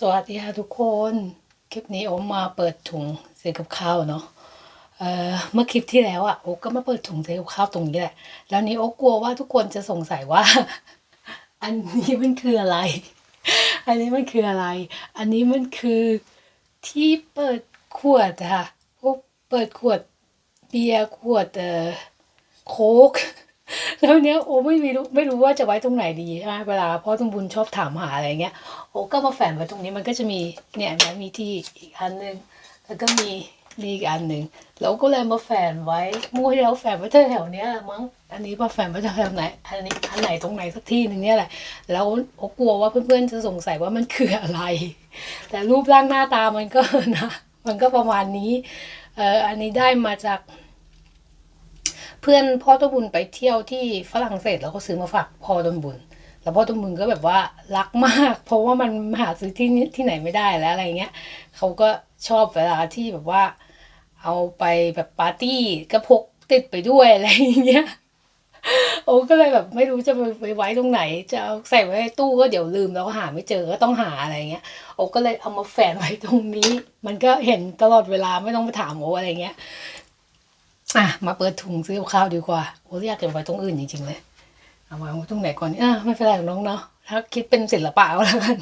สวัสดีค่ะทุกคน คลิปนี้โอมมาเปิดถุงซื้อกับข้าวเนาะเอ่อเมื่อคลิปที่แล้วอะโอก็มาเปิดถุงซื้อกับข้าวตรงนี้แหละ แล้วนี้โอกลัวว่าทุกคนจะสงสัยว่า อันนี้มันคืออะไร อันนี้มันคืออะไร อันนี้มันคือที่เปิดขวดค่ะโอ้เปิดขวดเบียร์ขวดเอ่อโค้ก แล้วเนี้ยโอไม่มีรู้ไม่รู้ว่าจะไว้ตรงไหนดีใช่ไหมเวลาพ่อตุ้มบุญชอบถามหาอะไรเงี้ยโอก็มาแฝนไว้ตรงนี้มันก็จะมีเนี่ยมันมีที่อีกอันหนึ่งแล้วก็มีมีอีกอันหนึ่งแล้วก็เลยมาแฝนไว้มั่วที่เราแฝนไว้แถวเนี้ยมั้งอันนี้มาแฝนไว้แถวไหนอันนี้อันไหนตรงไหนสักที่หนึ่งเนี่ยแหละแล้วโอกลัวว่าเพื่อนๆจะสงสัยว่ามันคืออะไร แต่รูปร่างหน้าตามันก็นะมันก็ประมาณนี้เอออันนี้ได้มาจาก พื่อนพ่อต้นบุญไปเที่ยวที่ฝรั่งเศสแล้วก็ซื้อมาฝากพ่อต้นบุญ แล้วพ่อต้นบุญก็แบบว่ารักมาก เพราะว่ามันหาซื้อที่นี่ที่ไหนไม่ได้แล้วอะไรเงี้ยเขาก็ชอบเวลาที่แบบว่า เอาไปแบบปาร์ตี้ก็พกติดไปด้วยอะไรเงี้ยโอ้ก็เลยแบบไม่รู้จะไปไว้ตรงไหน จะเอาใส่ไว้ในตู้ก็เดี๋ยวลืมแล้วก็หาไม่เจอก็ต้องหาอะไรเงี้ยโอ้ก็เลยเอามาแฝนไว้ตรงนี้ มันก็เห็นตลอดเวลาไม่ต้องไปถามโอ้อะไรเงี้ย มาเปิดถุงซื้อข้าวดีกว่าโอ้ยอยากเก็บไว้ตรงอื่นจริงๆเลยเอาไว้ตรงไหนก่อนเอะไม่เป็นไรหรอกน้องเนาะถ้าคิดเป็นศิลปะแล้วกัน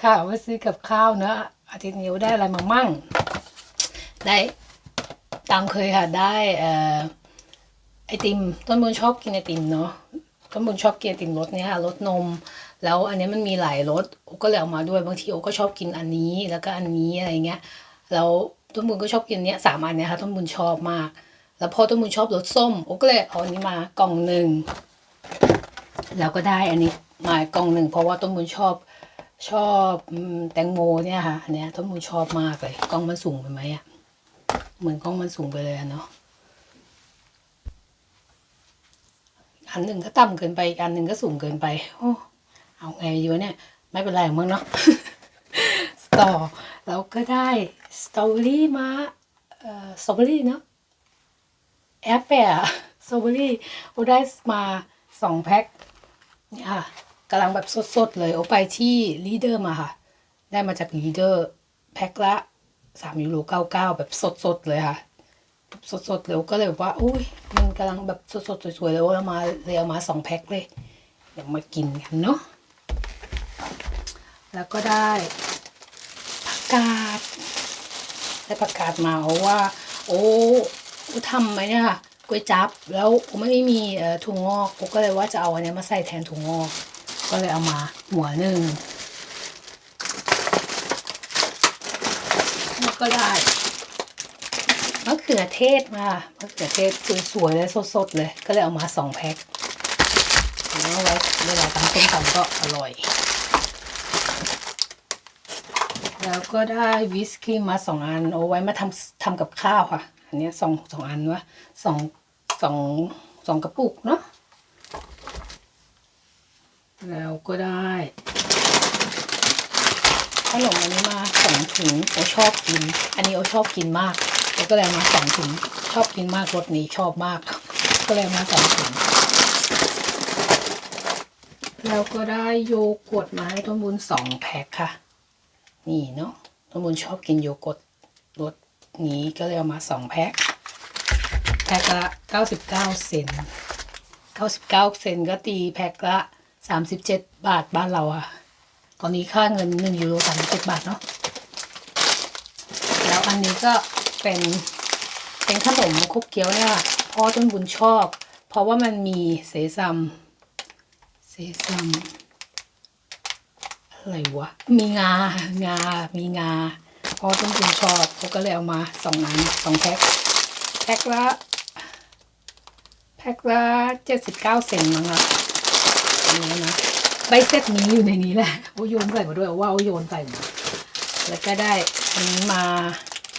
ถ้าว่าซื้อกับข้าวเนอะอาทิตย์นี้ได้อะไรมามั่ง ได้ตามเคยค่ะได้เอ่อไอติมต้นบุญชอบกินไอติมเนาะต้นบุญชอบกินไอติมรสเนี้ยค่ะรสนม แล้วอันนี้มันมีหลายรสโอก็เลยเอามาด้วยบางทีโอก็ชอบกินอันนี้แล้วก็อันนี้อะไรเงี้ยแล้ว ต้นบุญก็ชอบกินเนี้ยสามอันเนี้ยค่ะต้นบุญชอบมาก แล้วพอต้นบุญชอบรสส้มโอก็เลยเอาอันนี้มากล่องหนึ่งแล้วก็ได้อันนี้มากล่องหนึ่งเพราะว่าต้นบุญชอบชอบแตงโมเนี่ยค่ะอันเนี้ยต้นบุญชอบมากเลยกล่องมันสูงไปไหมอะเหมือนกล่องมันสูงไปเลยเนาะอันหนึ่งก็ต่ำเกินไปอีกอันหนึ่งก็สูงเกินไปโอ้เอาไงอยู่วะเนี่ย ไม่เป็นไรมั้งเนาะต่อ แล้วก็ได้สตรอเบอรี่มาเอ่อสตรอเบอรี่เนาะแอปเปิลสตรอเบอรี่โอได้มาสองแพ็คเนี่ยค่ะกำลังแบบสดๆเลยโอไปที่ลีเดอร์มาค่ะ ได้มาจากลีเดอร์แพ็คละสามยูโรเก้าเก้าแบบสดๆเลยค่ะ สดๆเลยก็เลยแบบว่าอุ้ยมันกำลังแบบสดๆสวยๆเลยโอเอามาเลยเอามาสองแพ็คเลยเดี๋ยวมากินกันเนาะแล้วก็ได้ กกาดได้ผักกาดมาเพราว่าโอ้ทำไหมเนี่ยก๋วยจับแล้วโอ้ไม่มีถั่วงอกโอ้ก็เลยว่าจะเอาอันนี้มาใส่แทนถั่วงอก ก็เลยเอามาหัวหนึ่งแล้วก็ได้มะเขือเทศมามะเขือเทศสวยๆเลยสดๆเลย ก็เลยเอามาสองแพ็คแล้วไว้เวลาตำส้มตำก็อร่อย แล้วก็ได้วิสกี้มาสองอันเอาไว้มาทำทำกับข้าวค่ะ อันนี้สองสองอันวะสองสองสองกระปุกเนาะแล้วก็ได้ขนมอันนี้มาสองถุงโอชอบกิน อันนี้โอชอบกินมากโอก็เลยมาสองถุงชอบกินมากรสนี้ชอบมาก ก็เลยมาสองถุงแล้วก็ได้โยเกิร์ตมาให้ต้นบุญสองแพ็คค่ะ นี่เนาะน้องบุญชอบกินโยเกิร์ตรสนี้ก็เลยเอามาสองแพ็ค แพ็คละเก้าสิบเก้าเซนเก้าสิบเก้าเซนก็ตีแพ็คละสามสิบเจ็ดบาทบ้านเราอะตอนนี้ค่าเงินหนึ่งยูโรสามสิบเจ็ดบาทเนาะ แล้วอันนี้ก็เป็นเป็นขนมครกเกี๊ยวเนี่ยค่ะพ่อต้นบุญชอบ เพราะว่ามันมีเซซัมเซซัม อะไรวะ มีงา งา มีงาพอต้นคุณชอบเขาก็เลยเอามาสองอันสองแพ็ค แพ็คละ แพ็คละเจ็ดสิบเก้าเซนมั้งครับอันนี้นะ ใบเซตนี้อยู่ในนี้แหละโอ้โยนใส่มาด้วยว่าโอ้โยนใส่มา แล้วก็ได้อันนี้มา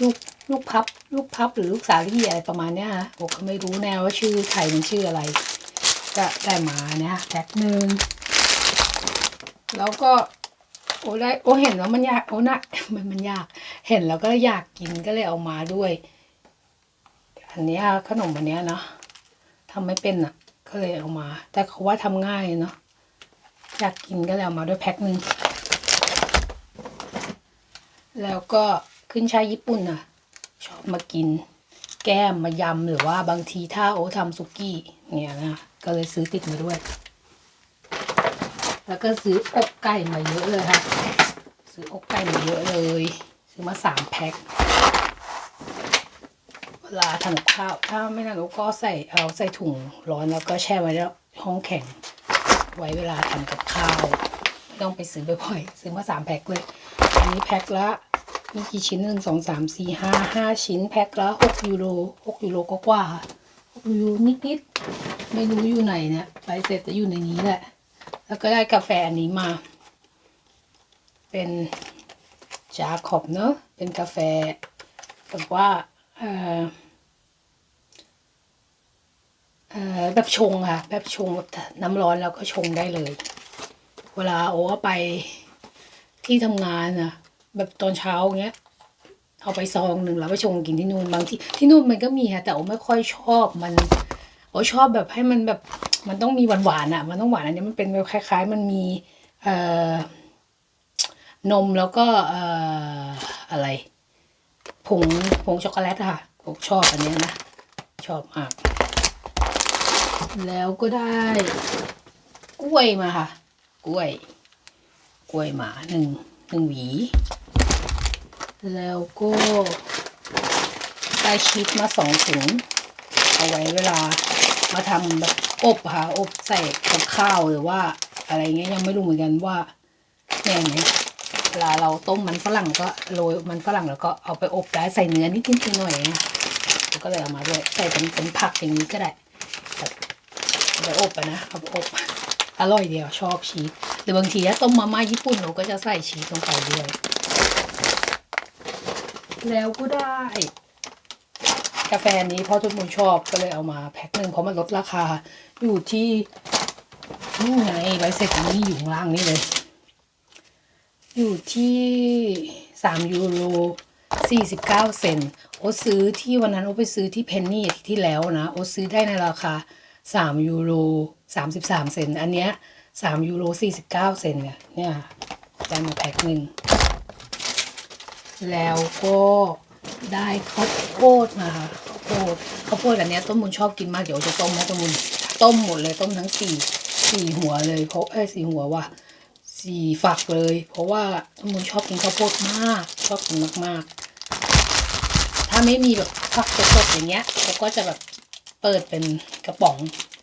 ลูกลูกพับ ลูกพับหรือลูกสาลี่อะไรประมาณเนี้ยฮะผมก็ไม่รู้แน่ว่าชื่อไทยมันชื่ออะไร ก็ได้มาเนี่ยแพ็คหนึ่งแล้วก็ โอ้ได้โอ้เห็นว่ามันยากโอ้นะมันมันยาก เห็นแล้วก็อยากกินก็เลยเอามาด้วย อันนี้ขนมอันเนี้ยเนาะทำไม่เป็นอะ ก็เลยเอามา แต่เขาว่าทำง่ายเนาะอยากกินก็เลยเอามาด้วยแพ็คหนึ่งแล้วก็ขึ้นชายญี่ปุ่นอะ ชอบมากิน แก้มมายำหรือว่าบางทีถ้าโอทำซุกี้เนี่ยนะก็เลยซื้อติดมาด้วย แล้วก็ซื้ออกไก่มาเยอะเลยค่ะ ซื้ออกไก่มาเยอะเลย ซื้อมาสามแพ็ค เวลาทำกับข้าว ถ้าไม่นานก็ใส่เอาใส่ถุงร้อนแล้วก็แช่ไว้ในห้องแข็ง ไว้เวลาทำกับข้าว ไม่ต้องไปซื้อบ่อยๆ ซื้อมาสามแพ็คเลย อันนี้แพ็คละมีกี่ชิ้นหนึ่งสองสามสี่ห้าห้าชิ้นแพ็คละหกยูโรหกยูโรก็กว่าหกยูโรนิดๆ ไม่รู้อยู่ไหนเนี่ยไปเสร็จจะอยู่ในนี้แหละ แล้วก็ได้กาแฟอันนี้มา เป็นจาขอบเนอะเป็นกาแฟแบบว่าเออเออแบบชงค่ะ แบบชงแบบน้ำร้อนแล้วก็ชงได้เลย เวลาโอ้ไปที่ทำงานนะแบบตอนเช้าเงี้ยเอาไปซองหนึ่งแล้วไปชงกินที่นู่นบางที่ที่นู่นมันก็มีค่ะแต่โอ้ไม่ค่อยชอบมันโอ้ชอบแบบให้มันแบบ มันต้องมีหวานๆอะ มันต้องหวานอันนี้มันเป็นแบบคล้าย ๆ มันมีเอ่อนมแล้วก็เอ่ออะไร ผงผงช็อกโกแลตค่ะผมชอบอันนี้นะ ชอบมาก แล้วก็ได้ กล้วยมาค่ะ กล้วย กล้วยหมาหนึ่งหนึ่งหวี แล้วก็ได้ชีสมาสองถุงเอาไว้เวลามาทำแบบ อบค่ะอบใส่กับข้าวหรือว่า อะไรเงี้ยยังไม่รู้เหมือนกันว่าเนี่ยเวลาเราต้มมันฝรั่งก็โรยมันฝรั่งแล้วก็เอาไปอบได้ใส่เนื้อนิดนิดหน่อยนะแล้วก็เลยเอามาด้วยใส่เป็นเป็นผักอย่างนี้ก็ได้แบบเอาไปอบนะเอาไปอบอร่อยเดียวชอบชีสหรือบางทีถ้าต้มมาม่าญี่ปุ่นเราก็จะใส่ชีสลงไปด้วย แล้วก็ได้ กาแฟนี้พ่อทุกคนชอบก็เลยเอามาแพ็คหนึ่งเพราะมันลดราคา อยู่ที่นี่ไงใบเสร็จนี้อยู่ข้างล่างนี่เลย อยู่ที่สามยูโรสี่สิบเก้าเซนโอซื้อที่วันนั้นโอไปซื้อที่เพนนี่ที่แล้วนะโอซื้อได้ในราคาสามยูโรสามสิบสามเซนอันเนี้ยสามยูโรสี่สิบเก้าเซนเนี่ยเนี่ยได้มาแพ็คหนึ่งแล้วก็ ได้ข้าวโพดมาค่ะข้าวโพดข้าวโพดอันนี้ต้มมุนชอบกินมากเดี๋ยวจะต้มนะต้มมุนต้มหมดเลยต้มทั้งสี่สี่หัวเลยเพราะเอ้สี่หัวว่ะสี่ฝักเลย เพราะว่าต้มมุนชอบกินข้าวโพดมาก ชอบกินมากๆ ถ้าไม่มีแบบฝักสดๆอย่างเงี้ยเขาก็จะแบบเปิดเป็นกระป๋อง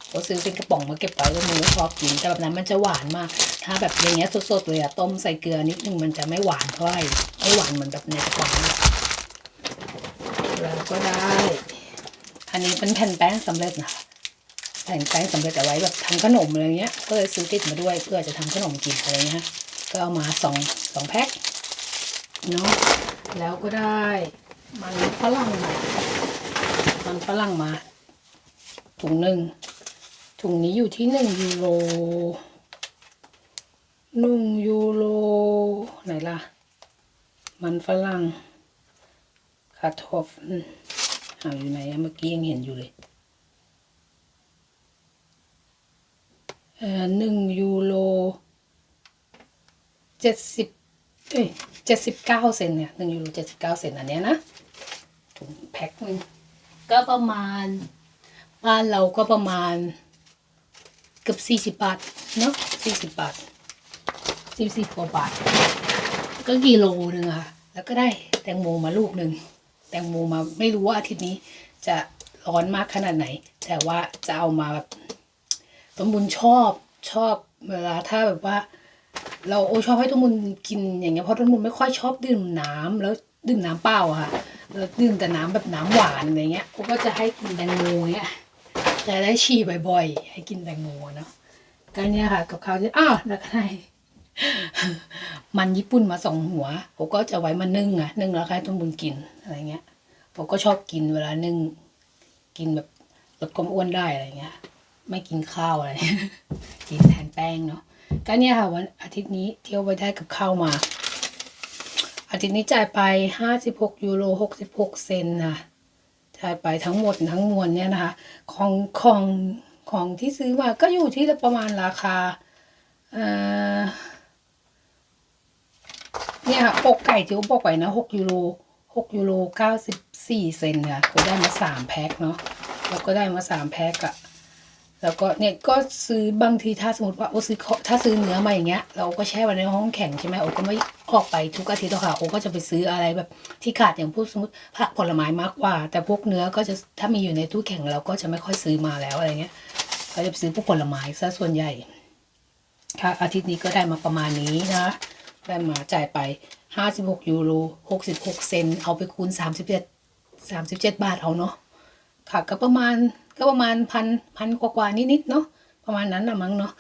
เขาซื้อเป็นกระป๋องมาเก็บไว้ต้มมุนก็ชอบกินแต่แบบนั้นมันจะหวานมาก ถ้าแบบอย่างเงี้ยสดๆเลยอะต้มใส่เกลือนิดนึงมันจะไม่หวานเท่าไหร่ไม่หวานเหมือนแบบในกระป๋อง ก็ได้ อันนี้เป็นแผ่นแป้งสำเร็จนะแผ่นแป้งสำเร็จเอาไว้แบบทำขนมอะไรเงี้ย ก็เลยซื้อติดมาด้วยเพื่อจะทำขนมกินอะไรเงี้ยก็เอามาสองสองแพ็คเนาะแล้วก็ได้มันฝรั่งมามันฝรั่งมาถุงหนึ่งถุงนี้อยู่ที่หนึ่งยูโรหนึ่งยูโรไหนล่ะ มันฝรั่ง คาทอฟหาอยู่ไหนเมื่อกี้ยังเห็นอยู่เลยเอ่อหนึ่งยูโรเจ็ดสิบเอ้ยเจ็ดสิบเก้าเซนเนี่ยหนึ่งยูโรเจ็ดสิบเก้าเซนอันเนี้ยนะถุงแพ็คหนึ่งก็ประมาณบ้านเราก็ประมาณเกือบสี่สิบบาทเนาะสี่สิบบาทสิบสิบกว่าบาท ก็กิโลหนึ่งอะแล้วก็ได้แตงโมมาลูกหนึ่ง แตงโมมาไม่รู้ว่าอาทิตย์นี้จะร้อนมากขนาดไหน แต่ว่าจะเอามาแบบต้นบุญชอบชอบเวลาถ้าแบบว่า เราโอชอบให้ต้นบุญกินอย่างเงี้ยเพราะต้นบุญไม่ค่อยชอบดื่มน้ำแล้วดื่มน้ำเปล่าค่ะแล้วดื่มแต่น้ำแบบน้ำหวานอะไรเงี้ยก็จะให้กินแตงโมเงี้ยจะได้ฉี่บ่อยๆ ให้กินแตงโมเนาะก็เนี่ยค่ะกับข้าวที่อ้าวแล้วก็ได้ มันญี่ปุ่นมาสองหัวผมก็จะไว้มานึ่งอะนึ่งแล้วให้ต้นบุญกินอะไรเงี้ยผมก็ชอบกินเวลานึ่ง กินแบบลดความอ้วนได้อะไรเงี้ย ไม่กินข้าวอะไรกินแทนแป้งเนาะก็เนี่ยค่ะวันอาทิตย์นี้เที่ยวไปได้กับข้าวมา อาทิตย์นี้จ่ายไปห้าสิบหกยูโรหกสิบหกเซนนะจ่ายไปทั้งหมดทั้งมวลเนี่ยนะคะของของของที่ซื้อมาก็อยู่ที่ประมาณราคาเอ่อ เนี่ยค่ะอกไก่ที่โอบอกไว้นะหกยูโรหกยูโรเก้าสิบสี่เซนเนี่ยก็ได้มาสามแพ็คเนาะแล้วก็ได้มาสามแพ็คอะแล้วก็เนี่ยก็ซื้อบางทีถ้าสมมติว่าโอซื้อถ้าซื้อเนื้อมาอย่างเงี้ย เราก็แช่ไว้ในห้องแข็งใช่ไหมโอก็ไม่ออกไปทุกอาทิตย์หรอกค่ะโอก็จะไปซื้ออะไรแบบที่ขาดอย่างพวกสมมติผักผลไม้มากกว่า แต่พวกเนื้อก็จะถ้ามีอยู่ในตู้แข็งเราก็จะไม่ค่อยซื้อมาแล้วอะไรเงี้ยก็จะซื้อพวกผลไม้ซะส่วนใหญ่ค่ะอาทิตย์นี้ก็ได้มาประมาณนี้นะ ได้มาจ่ายไป 56 ยูโร 66 เซน เอาไปคูณ 37 37 บาทเอาเนาะ ค่ะ ก็ประมาณก็ประมาณพันพันกว่าๆนิดๆเนาะ ประมาณนั้นนะมั้งเนาะ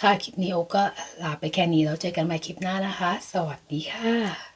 ค่ะ คลิปนี้โอก็ลาไปแค่นี้แล้วเจอกันใหม่คลิปหน้านะคะ สวัสดีค่ะ